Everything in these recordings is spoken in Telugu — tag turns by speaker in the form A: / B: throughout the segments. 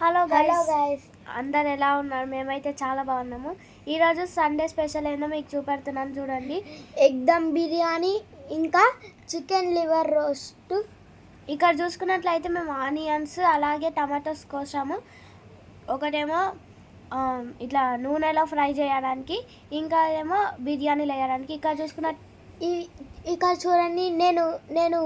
A: హలో
B: హలో
A: గైస్ అందరు ఎలా ఉన్నారు? మేమైతే చాలా బాగున్నాము. ఈరోజు సండే స్పెషల్ ఏందో మీకు చూపెడుతున్నాను చూడండి.
B: ఎగ్ దమ్ బిర్యానీ ఇంకా చికెన్ లివర్ రోస్ట్
A: ఇక్కడ చూసుకున్నట్లయితే మేము ఆనియన్స్ అలాగే టమాటోస్ కోసాము. ఒకటేమో ఇట్లా నూనెలో ఫ్రై చేయడానికి ఇంకా ఏమో బిర్యానీలు వేయడానికి ఇక్కడ చూసుకున్న
B: ఈ ఇక్కడ చూడండి నేను నేను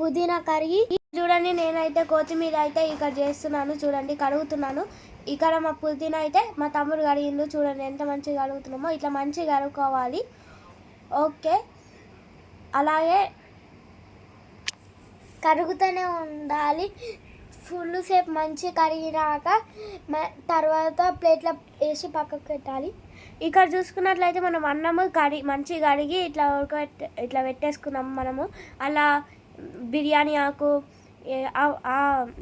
B: పుదీనా కరిగి
A: చూడండి నేనైతే కొత్తిమీర అయితే ఇక్కడ చేస్తున్నాను చూడండి కడుగుతున్నాను. ఇక్కడ మా పుదీనా అయితే మా తమ్ముడు కడిగిండు చూడండి ఎంత మంచిగా కడుగుతున్నామో ఇట్లా మంచిగా కడుక్కోవాలి. ఓకే. అలాగే
B: కరుగుతూనే ఉండాలి. ఫుల్ సేపు మంచి కరిగినాక మ- తర్వాత ప్లేట్లో వేసి పక్కకు పెట్టాలి.
A: ఇక్కడ చూసుకున్నట్లయితే మనం అన్నము కడి మంచిగా కడిగి ఇట్లా ఉడకబెట్టే ఇట్లా పెట్టేసుకున్నాము మనము. అలా బిర్యానీ ఆకు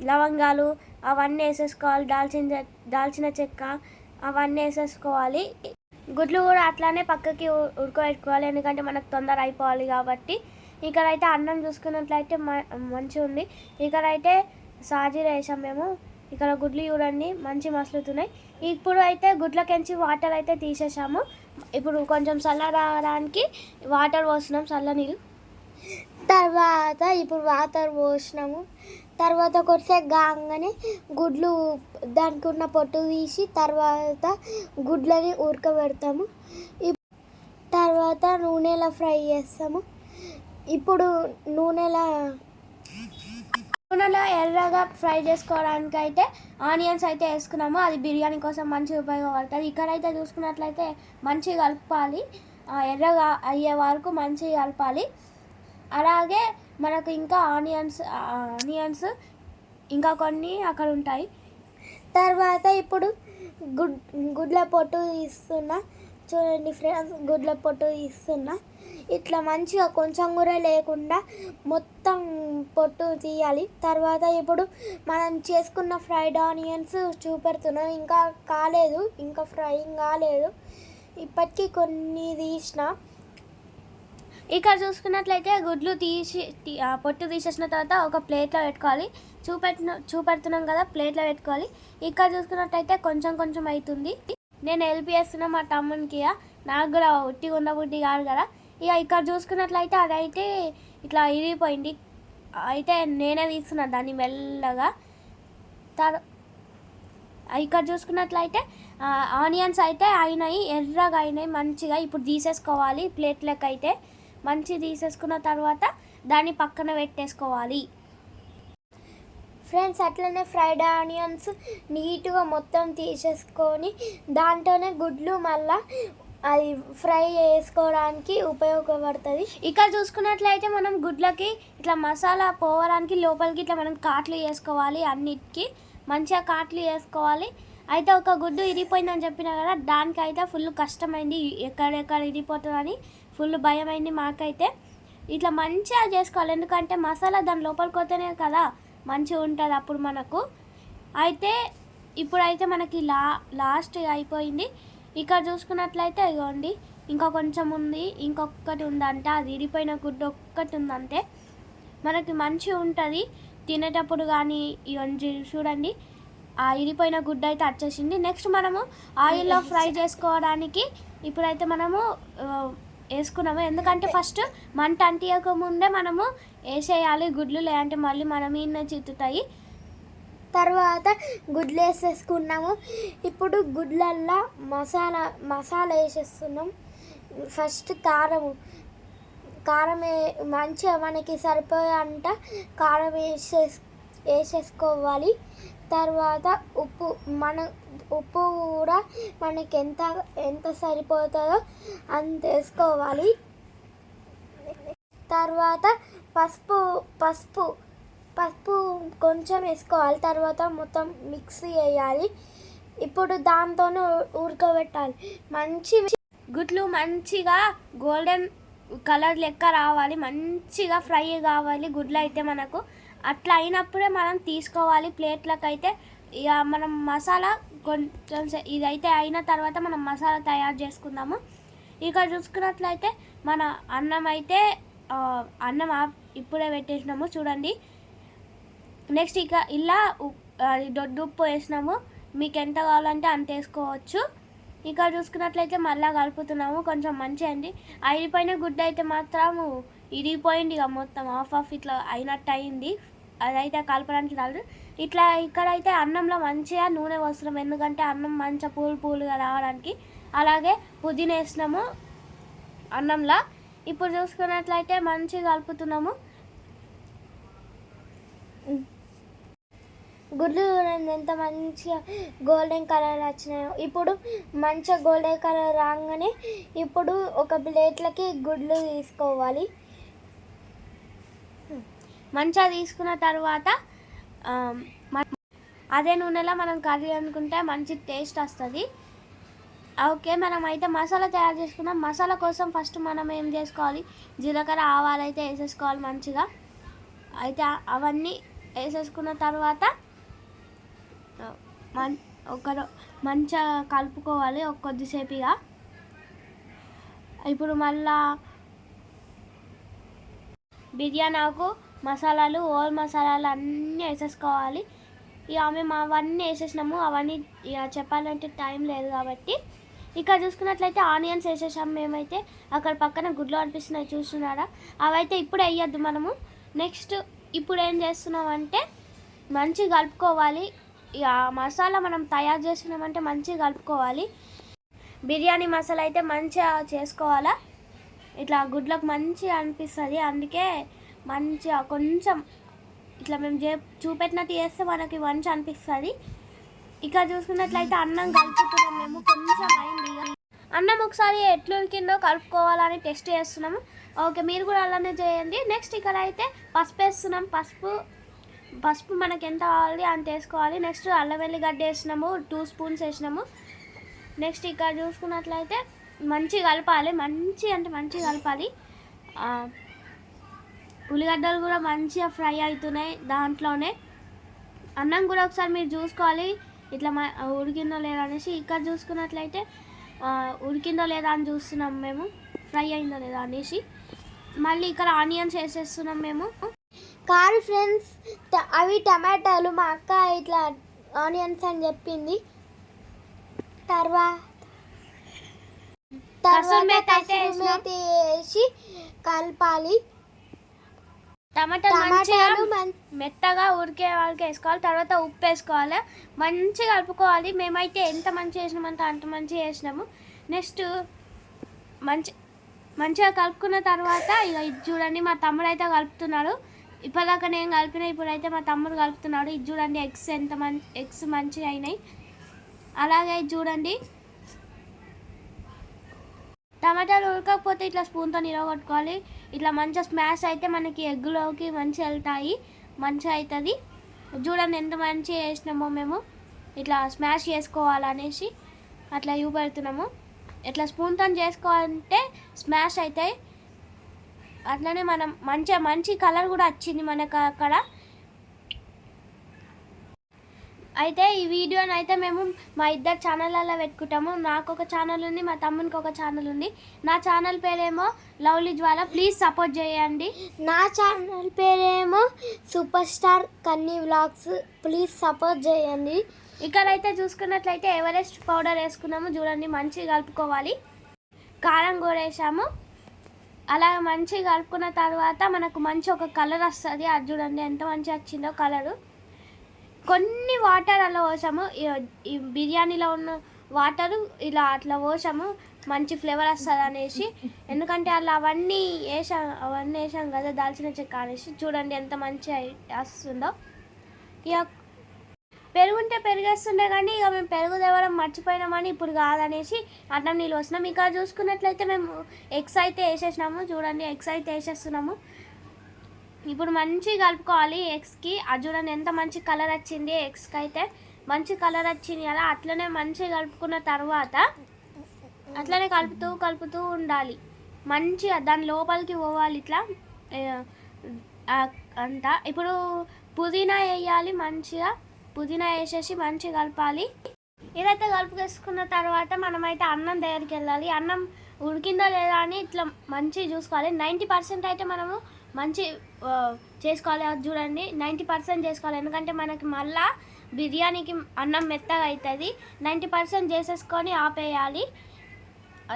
A: లవంగాలు అవన్నీ వేసేసుకోవాలి దాల్చిన దాల్చిన చెక్క అవన్నీ వేసేసుకోవాలి. గుడ్లు కూడా అట్లానే పక్కకి ఉడకబెట్టుకోవాలి ఎందుకంటే మనకు తొందర అయిపోవాలి కాబట్టి. ఇక్కడైతే అన్నం చూసుకున్నట్లయితే మ- మంచిగా ఉంది. ఇక్కడైతే సాజీర వేసాం మేము. ఇక్కడ గుడ్లు చూడండి మంచి మసులుతున్నాయి. ఇప్పుడు అయితే గుడ్లకెంచి వాటర్ అయితే తీసేసాము. ఇప్పుడు కొంచెం చల్లడానికి వాటర్ పోస్తున్నాం చల్ల నీళ్ళు
B: తర్వాత ఇప్పుడు వాటర్ పోసినాము. తర్వాత కొద్దిసేపు కాగానే గుడ్లు దానికి ఉన్న పొట్టు తీసి తర్వాత గుడ్లని ఉడకబెడతాము. తర్వాత నూనెలో ఫ్రై చేస్తాము. ఇప్పుడు నూనెలో
A: నూనెలో ఎర్రగా ఫ్రై చేసుకోవడానికి అయితే ఆనియన్స్ అయితే వేసుకున్నాము. అది బిర్యానీ కోసం మంచిగా ఉపయోగపడుతుంది. ఇక్కడైతే చూసుకున్నట్లయితే మంచిగా కలపాలి. ఆ ఎర్రగా అయ్యే వరకు మంచిగా కలపాలి. అలాగే మనకు ఇంకా ఆనియన్స్ ఆనియన్స్ ఇంకా కొన్ని అక్కడ ఉంటాయి.
B: తర్వాత ఇప్పుడు గుడ్ గుడ్ల పొట్టు ఇస్తున్నా చూడండి ఫ్రెండ్స్ గుడ్ల పొట్టు ఇస్తున్నా ఇట్లా మంచిగా కొంచెం కూడా లేకుండా మొత్తం పొట్టు తీయాలి. తర్వాత ఇప్పుడు మనం చేసుకున్న ఫ్రైడ్ ఆనియన్స్ చూపెడుతున్నాం. ఇంకా కాలేదు ఇంకా ఫ్రైయింగ్ కాలేదు. ఇప్పటికీ కొన్ని తీసిన.
A: ఇక్కడ చూసుకున్నట్లయితే గుడ్లు తీసి పొట్టు తీసేసిన తర్వాత ఒక ప్లేట్లో పెట్టుకోవాలి. చూపెట్టిన చూపెడుతున్నాం కదా ప్లేట్లో పెట్టుకోవాలి. ఇక్కడ చూసుకున్నట్లయితే కొంచెం కొంచెం అవుతుంది నేను హెల్ప్ చేస్తున్నా మా తమ్మునికి ఇక. నాకు కూడా ఉట్టి ఉన్న బుద్ధి కాదు కదా. ఇక ఇక్కడ చూసుకున్నట్లయితే అదైతే ఇట్లా ఇరిగిపోయింది. అయితే నేనే తీస్తున్నా దాన్ని మెల్లగా. తర్ ఇక్కడ చూసుకున్నట్లయితే ఆనియన్స్ అయితే అయినాయి ఎర్రగా అయినాయి మంచిగా. ఇప్పుడు తీసేసుకోవాలి ప్లేట్లకు అయితే మంచి తీసేసుకున్న తర్వాత దాన్ని పక్కన పెట్టేసుకోవాలి.
B: ఫ్రెండ్స్ అట్లనే ఫ్రైడ్ ఆనియన్స్ నీట్గా మొత్తం తీసేసుకొని దాంట్లోనే గుడ్లు మళ్ళా అది ఫ్రై చేసుకోవడానికి ఉపయోగపడుతుంది.
A: ఇక్కడ చూసుకున్నట్లయితే మనం గుడ్లకి ఇట్లా మసాలా పోవడానికి లోపలికి ఇట్లా మనం కాట్లు వేసుకోవాలి అన్నిటికీ. మంచిగా కాట్లు వేసుకోవాలి. అయితే ఒక గుడ్డు ఇరిగిపోయిందని చెప్పిన కదా దానికైతే ఫుల్ కష్టమైంది. ఎక్కడెక్కడ ఇరిగిపోతుందని ఫుల్ భయమైంది మాకైతే. ఇట్లా మంచిగా చేసుకోవాలి. ఎందుకంటే మసాలా దాని లోపలికి పోతేనే కదా మంచిగా ఉంటుంది అప్పుడు మనకు. అయితే ఇప్పుడైతే మనకి లా లాస్ట్ అయిపోయింది. ఇక్కడ చూసుకున్నట్లయితే ఇగోండి ఇంకా కొంచెం ఉంది ఇంకొకటి ఉందంట అది ఇరిపోయిన గుడ్డు ఒక్కటి ఉందంటే మనకి మంచిగా ఉంటుంది. తినేటప్పుడు కానీ ఇవన్నీ చూడండి. ఆ ఇరిపోయిన గుడ్డ అయితే వచ్చేసింది నెక్స్ట్ మనము ఆయిల్లో ఫ్రై చేసుకోవడానికి ఇప్పుడైతే మనము వేసుకున్నాము. ఎందుకంటే ఫస్ట్ మంట అంటియక ముందే మనము వేసేయాలి గుడ్లు లేదంటే మళ్ళీ మన మీద చిత్తుతాయి.
B: తర్వాత గుడ్లు వేసేసుకున్నాము. ఇప్పుడు గుడ్లల్లో మసాలా మసాలా వేసేస్తున్నాం. ఫస్ట్ కారం కారం వే- మంచిగా మనకి సరిపోయేంత కారం వేసేస్ వేసేసుకోవాలి. తర్వాత ఉప్పు మన ఉప్పు కూడా మనకి ఎంత ఎంత సరిపోతుందో అంత వేసుకోవాలి. తర్వాత పసుపు పసుపు పసుపు కొంచెం వేసుకోవాలి. తర్వాత మొత్తం మిక్సీ వేయాలి ఇప్పుడు దాంతోనే ఉడకబెట్టాలి. మంచి
A: గుడ్లు మంచిగా గోల్డెన్ కలర్ లెక్క రావాలి. మంచిగా ఫ్రై కావాలి. గుడ్లు అయితే మనకు అట్లా అయినప్పుడే మనం తీసుకోవాలి ప్లేట్లకు అయితే ఇక మనం మసాలా కొంచెం ఇదైతే అయిన తర్వాత మనం మసాలా తయారు చేసుకుందాము. ఇక చూసుకున్నట్లయితే మన అన్నం అయితే అన్నం ఇప్పుడే పెట్టేసినాము చూడండి. నెక్స్ట్ ఇక ఇలా ఉ- అది దొడ్డు ఉప్పు వేసినాము. మీకు ఎంత కావాలంటే అంత వేసుకోవచ్చు. ఇక్కడ చూసుకున్నట్లయితే మళ్ళీ కలుపుతున్నాము. కొంచెం మంచిగా అండి. అయిపోయిన గుడ్డ అయితే మాత్రము ఇరిగిపోయింది ఇక మొత్తం. ఆఫ్ ఆఫ్ ఇట్లా అయినట్టు అయింది. అదైతే కలపడానికి రాలేదు. ఇట్లా ఇక్కడైతే అన్నంలో మంచిగా నూనె పోస్తున్నాం ఎందుకంటే అన్నం మంచిగా పూలు పూలుగా రావడానికి. అలాగే పుదీనా వేసినాము అన్నంలో. ఇప్పుడు చూసుకున్నట్లయితే మంచిగా కలుపుతున్నాము.
B: గుడ్లు చూడండి ఎంత మంచిగా గోల్డెన్ కలర్ వచ్చినాయో. ఇప్పుడు మంచిగా గోల్డెన్ కలర్ రాగానే ఇప్పుడు ఒక ప్లేట్లకి గుడ్లు తీసుకోవాలి.
A: మంచిగా తీసుకున్న తర్వాత అదే నూనెలో మనం కర్రీ అనుకుంటే మంచి టేస్ట్ వస్తుంది. ఓకే మనం అయితే మసాలా తయారు చేసుకున్నాం మసాలా కోసం ఫస్ట్ మనం ఏం చేసుకోవాలి? జీలకర్ర ఆవాలు అయితే వేసేసుకోవాలి మంచిగా. అయితే అవన్నీ వేసేసుకున్న తర్వాత మన్ ఒకరు మంచిగా కలుపుకోవాలి ఒక కొద్దిసేపుగా. ఇప్పుడు మళ్ళా బిర్యానీ ఆకు మసాలాలు ఓల్ మసాలాలు అన్నీ వేసేసుకోవాలి. ఇక మేము అవన్నీ వేసేసినాము. అవన్నీ ఇక చెప్పాలంటే టైం లేదు కాబట్టి. ఇక్కడ చూసుకున్నట్లయితే ఆనియన్స్ వేసేసాము మేమైతే. అక్కడ పక్కన గుడ్లు అనిపిస్తున్నాయి చూస్తున్నారా? అవైతే ఇప్పుడు వేయద్దు మనము. నెక్స్ట్ ఇప్పుడు ఏం చేస్తున్నామంటే మంచిగా కలుపుకోవాలి. ఇక మసాలా మనం తయారు చేసినామంటే మంచిగా కలుపుకోవాలి. బిర్యానీ మసాలా అయితే మంచిగా చేసుకోవాలా. ఇట్లా గుడ్లకు మంచిగా అనిపిస్తుంది. అందుకే మంచిగా కొంచెం ఇట్లా మేము చే చూపెట్టినట్టు చేస్తే మనకి మంచి అనిపిస్తుంది. ఇక చూసుకున్నట్లయితే అన్నం కలుపుతున్నాం మేము కొంచెం అయింది అన్నం ఒకసారి ఎట్లు ఉడికిందో కలుపుకోవాలని టెస్ట్ చేస్తున్నాము. ఓకే మీరు కూడా అలానే చేయండి. నెక్స్ట్ ఇక్కడ అయితే పసుపు వేస్తున్నాం. పసుపు పసుపు మనకి ఎంత కావాలి అంత వేసుకోవాలి. నెక్స్ట్ అల్లం వెల్లిగడ్డ వేసినాము టూ స్పూన్స్ వేసినాము. నెక్స్ట్ ఇక్కడ చూసుకున్నట్లయితే మంచిగా కలపాలి. మంచి అంటే మంచిగా కలపాలి. ఉల్లిగడ్డలు కూడా మంచిగా ఫ్రై అవుతున్నాయి దాంట్లోనే. అన్నం కూడా ఒకసారి మీరు చూసుకోవాలి. ఇట్లా మ ఉడికిందో లేదా అనేసి ఇక్కడ చూసుకున్నట్లయితే ఉడికిందో లేదా అని చూస్తున్నాం మేము. ఫ్రై అయిందో లేదా అనేసి. మళ్ళీ ఇక్కడ ఆనియన్స్ వేసేస్తున్నాం మేము.
B: కాదు ఫ్రెండ్స్ అవి టమాటాలు మా అక్క ఇట్లా ఆనియన్స్ అని చెప్పింది. తర్వాత తర్వాత వేసి కలపాలి.
A: టమాటాలు మంచిగా మెత్తగా ఉడికే వరకు వేసుకోవాలి. తర్వాత ఉప్పు వేసుకోవాలి. మంచిగా కలుపుకోవాలి. మేమైతే ఎంత మంచిగా వేసినామంటే అంత మంచిగా వేసినాము. నెక్స్ట్ మంచి మంచిగా కలుపుకున్న తర్వాత ఇక ఇది చూడండి మా తమ్ముడు అయితే కలుపుతున్నాడు. ఇప్పటిదాకా నేను కలిపిన ఇప్పుడైతే మా తమ్ముడు కలుపుతున్నాడు. ఇది చూడండి ఎగ్స్ ఎంత మం ఎగ్స్ మంచిగా అయినాయి. అలాగే ఇది చూడండి. టమాటాలు ఉడకకపోతే ఇట్లా స్పూన్తో నిలగొట్టుకోవాలి ఇట్లా మంచిగా స్మాష్ అయితే మనకి ఎగ్గులోకి మంచిగా వెళ్తాయి మంచిగా అవుతుంది. చూడండి ఎంత మంచిగా చేసినామో మేము. ఇట్లా స్మాష్ చేసుకోవాలనేసి అట్లా చూపెడుతున్నాము. ఇట్లా స్పూన్తో చేసుకోవాలంటే స్మాష్ అవుతాయి. అట్లనే మనం మంచిగా మంచి కలర్ కూడా వచ్చింది మనకు అక్కడ. అయితే ఈ వీడియోని అయితే మేము మా ఇద్దరు ఛానళ్ళలో పెట్టుకుంటాము. నాకు ఒక ఛానల్ ఉంది మా తమ్మునికి ఒక ఛానల్ ఉంది. నా ఛానల్ పేరేమో లవ్లీ జ్వాల. ప్లీజ్ సపోర్ట్ చేయండి.
B: నా ఛానల్ పేరేమో super star Kanni vlogs please support చేయండి.
A: ఇక్కడైతే చూసుకున్నట్లయితే ఎవరెస్ట్ పౌడర్ వేసుకున్నాము. చూడండి మంచిగా కలుపుకోవాలి. కారం కూడా వేసాము. అలా మంచిగా కలుపుకున్న తర్వాత మనకు మంచి ఒక కలర్ వస్తుంది. అది చూడండి ఎంత మంచిగా వచ్చిందో కలరు కొన్ని వాటర్ అలా పోసాము. ఈ- ఈ బిర్యానీలో ఉన్న వాటర్ ఇలా అట్లా పోసాము. మంచి ఫ్లేవర్ వస్తుంది అనేసి. ఎందుకంటే అలా అవన్నీ వేసాం అవన్నీ వేసాం కదా దాల్చిన చెక్క అనేసి. చూడండి ఎంత మంచిగా వస్తుందో. ఇక పెరుగుంటే పెరిగేస్తుండే కానీ ఇక మేము పెరుగు తేవడం మర్చిపోయినామని ఇప్పుడు కాదనేసి అన్నం నీళ్ళు వస్తున్నాం ఇక చూసుకున్నట్లయితే మేము ఎగ్స్ అయితే వేసేసినాము. చూడండి ఎగ్స్ అయితే వేసేస్తున్నాము. ఇప్పుడు మంచిగా కలుపుకోవాలి ఎగ్స్కి. ఆ చూడండి ఎంత మంచి కలర్ వచ్చింది ఎగ్స్కి అయితే మంచి కలర్ వచ్చింది అలా అట్లనే మంచిగా కలుపుకున్న తర్వాత అట్లనే కలుపుతూ కలుపుతూ ఉండాలి. మంచిగా దాని లోపలికి పోవాలి ఇట్లా. అంతా. ఇప్పుడు పుదీనా వేయాలి మంచిగా. పుదీనా వేసేసి మంచిగా కలపాలి. ఇదైతే కలుపుకేసుకున్న తర్వాత మనమైతే అన్నం దగ్గరికి వెళ్ళాలి. అన్నం ఉడికిందా లేదా అని ఇట్లా మంచిగా చూసుకోవాలి. నైంటీ పర్సెంట్ అయితే మనము మంచి చేసుకోవాలి చూడండి. నైంటీ పర్సెంట్ చేసుకోవాలి. ఎందుకంటే మనకి మళ్ళా బిర్యానీకి అన్నం మెత్తగా అవుతుంది నైంటీ పర్సెంట్ చేసేసుకొని ఆపేయాలి.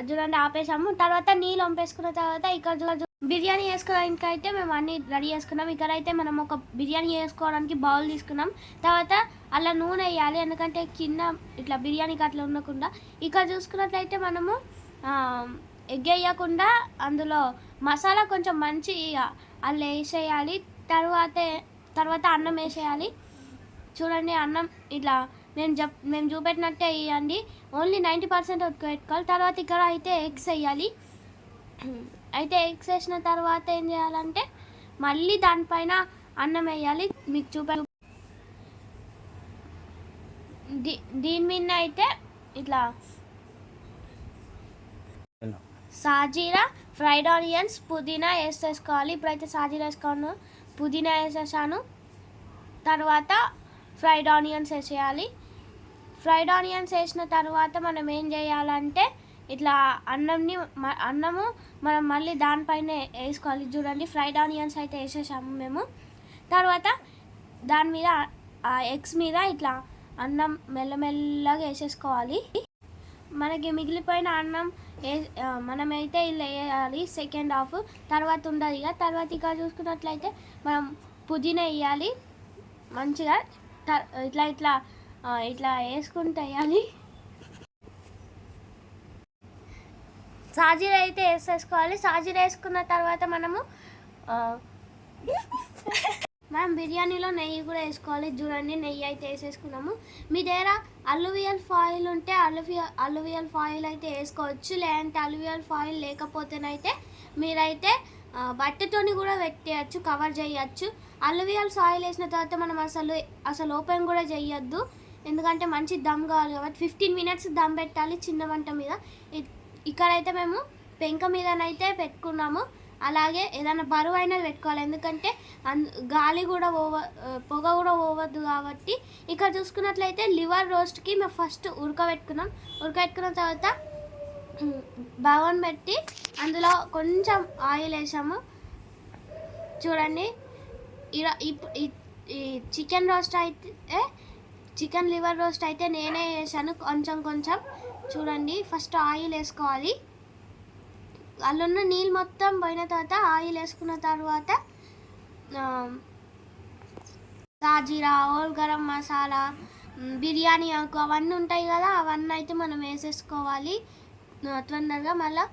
A: చూడండి ఆపేసాము. తర్వాత నీళ్ళు వంపేసుకున్న తర్వాత ఇక్కడ బిర్యానీ చేసుకోవడానికి అయితే మేము అన్ని రెడీ చేసుకున్నాం. ఇక్కడ అయితే మనం ఒక బిర్యానీ వేసుకోవడానికి బౌల్ తీసుకున్నాం. తర్వాత అలా నూనె వేయాలి. ఎందుకంటే కింద ఇట్లా బిర్యానీకి అట్లా ఉండకుండా. ఇక్కడ చూసుకున్నట్లయితే మనము ఎగ్ వేయకుండా అందులో మసాలా కొంచెం మంచి అలా వేసేయాలి. తర్వాత తర్వాత అన్నం వేసేయాలి. చూడండి అన్నం ఇట్లా మేము చెప్ మేము చూపెట్టినట్టే వేయండి. ఓన్లీ నైంటీ పర్సెంట్ పెట్టుకోవాలి. తర్వాత ఇక్కడ అయితే ఎగ్స్ వేయాలి. అయితే ఎగ్స్ వేసిన తర్వాత ఏం చేయాలంటే మళ్ళీ దానిపైన అన్నం వేయాలి. మీకు చూపే దీ దీని మీద అయితే ఇట్లా సాజీరా ఫ్రైడ్ ఆనియన్స్ పుదీనా వేసేసుకోవాలి. ఇప్పుడైతే సాజీరా వేసుకోను. పుదీనా వేసేసాను. తర్వాత ఫ్రైడ్ ఆనియన్స్ వేసేయాలి. ఫ్రైడ్ ఆనియన్స్ వేసిన తర్వాత మనం ఏం చేయాలంటే ఇట్లా అన్నంని మ- అన్నము మనం మళ్ళీ దానిపైన వేసుకోవాలి. చూడండి ఫ్రైడ్ ఆనియన్స్ అయితే వేసేసాము మేము. తర్వాత దాని మీద ఆ ఎగ్స్ మీద ఇట్లా అన్నం మెల్లమెల్లగా వేసేసుకోవాలి. మనకి మిగిలిపోయిన అన్నం ఏ మనమైతే ఇలా వేయాలి సెకండ్ హాఫ్ తర్వాత ఉండదు ఇక. తర్వాత ఇక చూసుకున్నట్లయితే మనం పుదీనా వేయాలి. మంచిగా ఇట్లా ఇట్లా ఇట్లా వేసుకుంటూ వేయాలి సాజీర అయితే వేసేసుకోవాలి. సాజీర వేసుకున్న తర్వాత మనము బిర్యానీలో నెయ్యి కూడా వేసుకోవాలి. చూడండి నెయ్యి అయితే వేసేసుకున్నాము. మీ దగ్గర అలువియల్ ఫాయిల్ ఉంటే అలువియల్ అలువియల్ ఫాయిల్ అయితే వేసుకోవచ్చు. లేదంటే అలువియల్ ఫాయిల్ లేకపోతేనైతే మీరైతే బట్టతోని కూడా పెట్టేయచ్చు కవర్ చేయొచ్చు. అలువియల్ సాయిల్ వేసిన తర్వాత మనం అసలు అసలు ఓపెన్ కూడా చేయొద్దు. ఎందుకంటే మంచి దమ్ కావాలి కాబట్టి ఫిఫ్టీన్ మినిట్స్ దమ్ పెట్టాలి చిన్న మంట మీద. ఇ- ఇక్కడైతే మేము పెంక మీదనైతే పెట్టుకున్నాము. అలాగే ఏదైనా బరువు అయినది పెట్టుకోవాలి. ఎందుకంటే అందు గాలి కూడా పోవ పొగ కూడా పోవద్దు కాబట్టి ఇక్కడ చూసుకున్నట్లయితే లివర్ రోస్ట్కి మేము ఫస్ట్ ఉడకబెట్టుకున్నాం ఉడకబెట్టుకున్న తర్వాత బగోన్ పెట్టి అందులో కొంచెం ఆయిల్ వేసాము. చూడండి. ఇలా ఈ చికెన్ రోస్ట్ అయితే చికెన్ లివర్ రోస్ట్ అయితే నేనే వేసాను. కొంచెం కొంచెం. చూడండి. ఫస్ట్ ఆయిల్ వేసుకోవాలి. అందులో నీళ్ళు మొత్తం పోయిన తర్వాత ఆయిల్ వేసుకున్న తర్వాత సాజీరా ఓల్ గరం మసాలా బిర్యానీ ఆకు అవన్నీ ఉంటాయి కదా అవన్నీ అయితే మనం వేసేసుకోవాలి. తొందరగా మళ్ళీ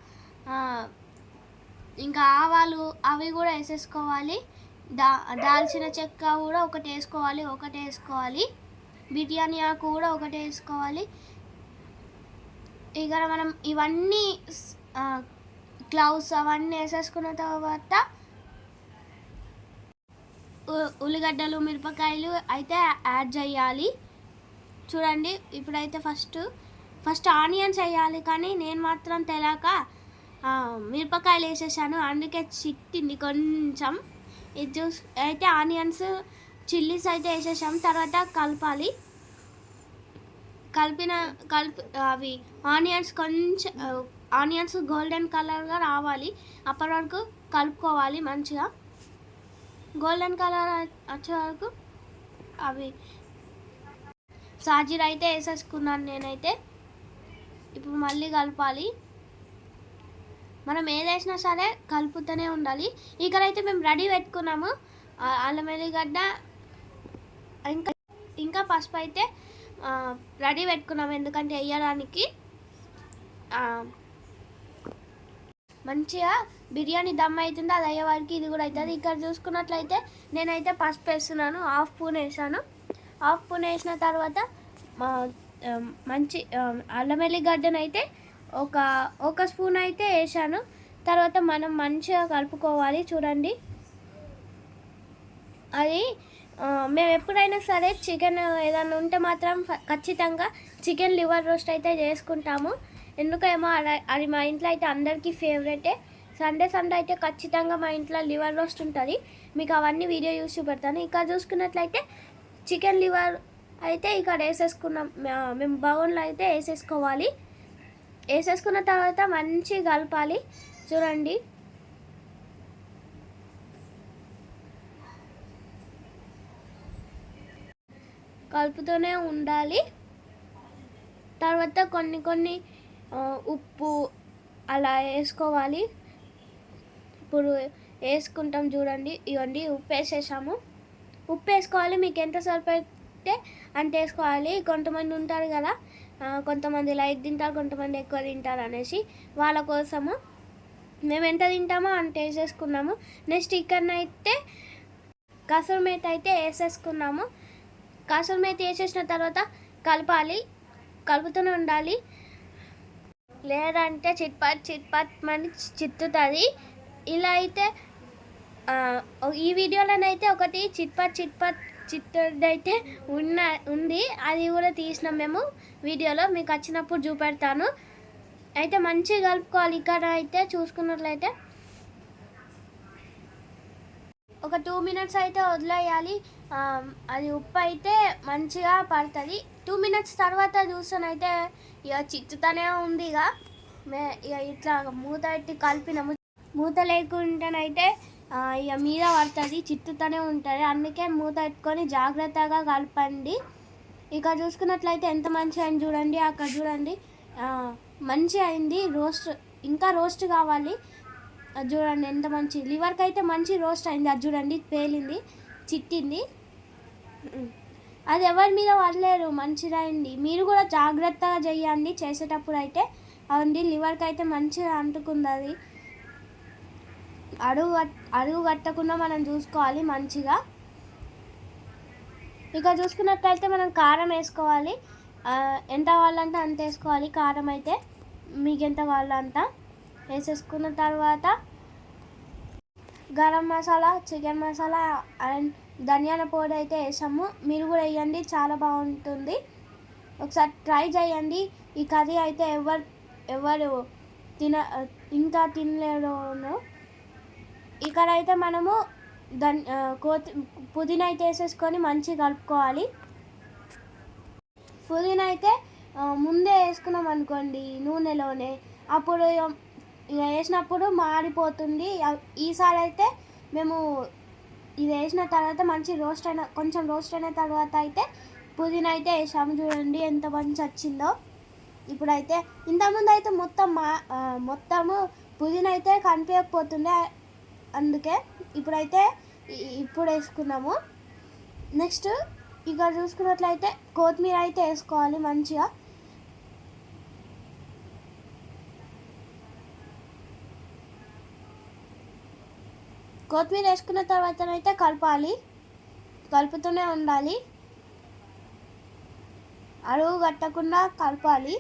A: ఇంకా ఆవాలు అవి కూడా వేసేసుకోవాలి. దా దాల్చిన చెక్క కూడా ఒకటి వేసుకోవాలి ఒకటి వేసుకోవాలి. బిర్యానీ ఆకు కూడా ఒకటి వేసుకోవాలి. ఇక మనం ఇవన్నీ గ్లౌస్ అవన్నీ వేసేసుకున్న తర్వాత ఉల్లిగడ్డలు మిరపకాయలు అయితే యాడ్ చేయాలి. చూడండి ఇప్పుడైతే ఫస్ట్ ఫస్ట్ ఆనియన్స్ వేయాలి కానీ నేను మాత్రం తెలియక మిరపకాయలు వేసేసాను. అందుకే చిట్టింది కొంచెం. ఇది చూసి అయితే ఆనియన్స్ చిల్లీస్ అయితే వేసేసాం. తర్వాత కలపాలి. కలిపిన కలిపి అవి ఆనియన్స్ కొంచెం ఆనియన్స్ గోల్డెన్ కలర్గా రావాలి. అప్పటి వరకు కలుపుకోవాలి మంచిగా. గోల్డెన్ కలర్ వచ్చే వరకు అవి సాజీర అయితే వేసేసుకున్నాను నేనైతే. ఇప్పుడు మళ్ళీ కలపాలి. మనం ఏది వేసినా సరే కలుపుతూనే ఉండాలి. ఇక్కడైతే మేము రెడీ పెట్టుకున్నాము. అల్లం వెల్లిగడ్డ ఇంకా ఇంకా పసుపు అయితే రెడీ పెట్టుకున్నాము. ఎందుకంటే వేయడానికి మంచిగా బిర్యానీ దమ్ అవుతుంది అది అయ్యే వరకు ఇది కూడా అవుతుంది. ఇక్కడ చూసుకున్నట్లయితే నేనైతే పసుపు వేస్తున్నాను హాఫ్ స్పూన్ వేసాను. హాఫ్ స్పూన్ వేసిన తర్వాత మా, మంచి అల్లం ఎల్లిగడ్డను అయితే ఒక ఒక స్పూన్ అయితే వేసాను. తర్వాత మనం మంచిగా కలుపుకోవాలి చూడండి. అది మేము ఎప్పుడైనా సరే చికెన్ ఏదైనా ఉంటే మాత్రం ఖచ్చితంగా చికెన్ లివర్ రోస్ట్ అయితే చేసుకుంటాము. ఎందుకేమో అది మా ఇంట్లో అయితే అందరికీ ఫేవరెటే సండే సండే అయితే ఖచ్చితంగా మా ఇంట్లో లివర్ రోస్ట్ ఉంటుంది. మీకు అవన్నీ వీడియో చూసి చూపెడతాను. ఇక్కడ చూసుకున్నట్లయితే చికెన్ లివర్ అయితే ఇక్కడ వేసేసుకున్నాం. మేము బౌన్లో అయితే వేసేసుకోవాలి. వేసేసుకున్న తర్వాత మంచిగా కలపాలి. చూడండి. కలుపుతూనే ఉండాలి. తర్వాత కొన్ని కొన్ని ఉప్పు అలా వేసుకోవాలి. ఇప్పుడు వేసుకుంటాం చూడండి. ఇవ్వండి ఉప్పు వేసేసాము. ఉప్పు వేసుకోవాలి మీకు ఎంత సరిపోతే అంత వేసుకోవాలి. కొంతమంది ఉంటారు కదా కొంతమంది లైట్ తింటారు కొంతమంది ఎక్కువ తింటారు అనేసి వాళ్ళ కోసము మేము ఎంత తింటామో అంత వేసేసుకున్నాము. నెక్స్ట్ ఇక్కడ అయితే అయితే వేసేసుకున్నాము. కసూరి వేసేసిన తర్వాత కలపాలి కలుపుతూనే ఉండాలి. లేదంటే చిట్పట్ చిట్పట్ అని చిత్తుతుంది. ఇలా అయితే ఈ వీడియోలోనైతే ఒకటి చిట్పట్ చిట్పట్ చిత్తదైతే ఉన్న ఉంది. అది కూడా తీసినాం మేము వీడియోలో. మీకు వచ్చినప్పుడు చూపెడతాను. అయితే మంచిగా కలుపుకోవాలి. ఇక్కడ అయితే చూసుకున్నట్లయితే ఒక టూ మినిట్స్ అయితే వదిలేయాలి. అది ఉప్పు అయితే మంచిగా పడుతుంది. టూ మినిట్స్ తర్వాత చూస్తానైతే ఇక చిత్తుతూనే ఉంది ఇక. మే ఇక ఇట్లా మూత పెట్టి కలిపినాము మూత లేకుండానైతే ఇక మీద పడుతుంది చిత్తుతూనే ఉంటుంది. అందుకే మూత పెట్టుకొని జాగ్రత్తగా కలపండి. ఇక చూసుకున్నట్లయితే ఎంత మంచి అయింది చూడండి అక్కడ చూడండి. మంచి అయింది. రోస్ట్ ఇంకా రోస్ట్ కావాలి. అది చూడండి ఎంత మంచి లివర్కి అయితే మంచి రోస్ట్ అయింది. అది చూడండి పేలింది చిట్టింది. అది ఎవరి మీద పడలేరు మంచిగా అయింది మీరు కూడా జాగ్రత్తగా చేయండి. చేసేటప్పుడు అయితే అవండి లివర్కి అయితే మంచిగా అంటుకుంది అది. అడుగు అడుగు కట్టకుండా మనం చూసుకోవాలి మంచిగా. ఇక చూసుకున్నట్లయితే మనం కారం వేసుకోవాలి. ఎంత కావాలంటే అంత వేసుకోవాలి. కారం అయితే మీకు ఎంత కావాలంత వేసేసుకున్న తర్వాత గరం మసాలా చికెన్ మసాలా అండ్ ధనియాల పొడి అయితే వేసాము. మీరు కూడా వేయండి చాలా బాగుంటుంది. ఒకసారి ట్రై చేయండి. ఈ కర్రీ అయితే ఎవరు ఎవరు తిన ఇంకా తినలేరు ఇక్కడ అయితే మనము దన్ కోతి పుదీనా అయితే వేసేసుకొని మంచిగా కలుపుకోవాలి. పుదీనా అయితే ముందే వేసుకున్నాం అనుకోండి నూనెలోనే అప్పుడు ఇక వేసినప్పుడు మాడిపోతుంది. ఈసారి అయితే మేము ఇది వేసిన తర్వాత మంచి రోస్ట్ అయిన కొంచెం రోస్ట్ అయిన తర్వాత అయితే పుదీనా అయితే వేసాము. చూడండి ఎంత మంచి వచ్చిందో. ఇప్పుడైతే ఇంతకుముందు అయితే మొత్తం మా మొత్తము పుదీనా అయితే కనిపించకపోతుండే. అందుకే ఇప్పుడైతే ఇప్పుడు వేసుకున్నాము. నెక్స్ట్ ఇక చూసుకున్నట్లయితే కొత్తిమీర అయితే వేసుకోవాలి మంచిగా. కొత్తిమీర వేసుకున్న తర్వాతనైతే కలపాలి. కలుపుతూనే ఉండాలి. అడుగు కట్టకుండా కలపాలి.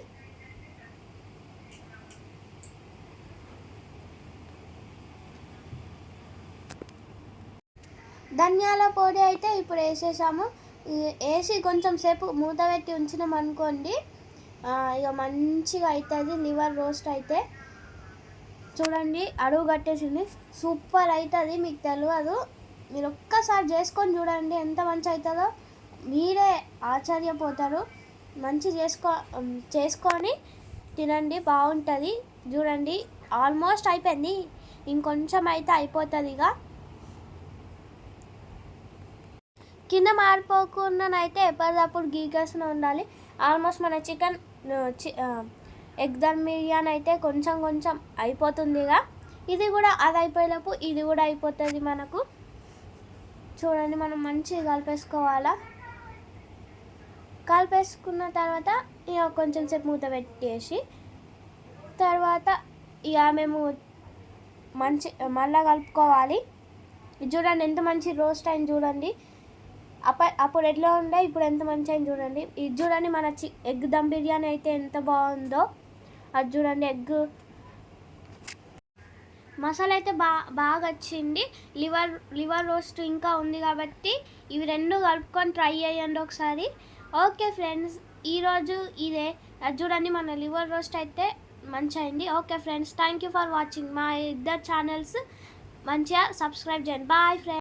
A: ధనియాల పొడి అయితే ఇప్పుడు వేసేసాము. వేసి కొంచెం సేపు మూత పెట్టి ఉంచినాం అనుకోండి ఇక మంచిగా అవుతుంది లివర్ రోస్ట్ అయితే. చూడండి అడుగు కట్టేసింది. సూపర్ అవుతుంది మీకు తెలియదు మీరు ఒక్కసారి చేసుకొని చూడండి ఎంత మంచి అవుతుందో మీరే ఆశ్చర్యపోతారు. మంచి చేసుకో చేసుకొని తినండి బాగుంటుంది. చూడండి ఆల్మోస్ట్ అయిపోయింది. ఇంకొంచెం అయితే అయిపోతుంది ఇక. కింద మారిపోకుండానైతే ఎప్పటికప్పుడు గీకేస్తూనే ఉండాలి. ఆల్మోస్ట్ మన చికెన్ ఎగ్ దమ్ బిర్యానీ అయితే కొంచెం కొంచెం అయిపోతుంది ఇక ఇది కూడా అది అయిపోయేలోపు ఇది కూడా అయిపోతుంది మనకు. చూడండి మనం మంచిగా కలిపేసుకోవాలా? కలిపేసుకున్న తర్వాత ఇక కొంచెం సేపు మూత పెట్టేసి తర్వాత ఇక మేము మంచి మళ్ళా కలుపుకోవాలి. చూడండి ఎంత మంచి రోస్ట్ అయింది చూడండి. అప్ప అప్పుడు ఎట్లా ఉండే ఇప్పుడు ఎంత మంచి అయింది చూడండి. ఇది చూడండి మన చి ఎగ్ దమ్ బిర్యానీ అయితే ఎంత బాగుందో. అది చూడండి ఎగ్. మసాలా అయితే బా బాగా వచ్చింది. లివర్ లివర్ రోస్ట్ ఇంకా ఉంది కాబట్టి ఇవి రెండు కలుపుకొని ట్రై చేయండి ఒకసారి. ఓకే ఫ్రెండ్స్ ఈరోజు ఇదే. అది చూడండి మన లివర్ రోస్ట్ అయితే మంచి అయింది. Okay friends thank you for watching. మా ఇద్దరు ఛానల్స్ మంచిగా సబ్స్క్రైబ్ చేయండి. Bye friends.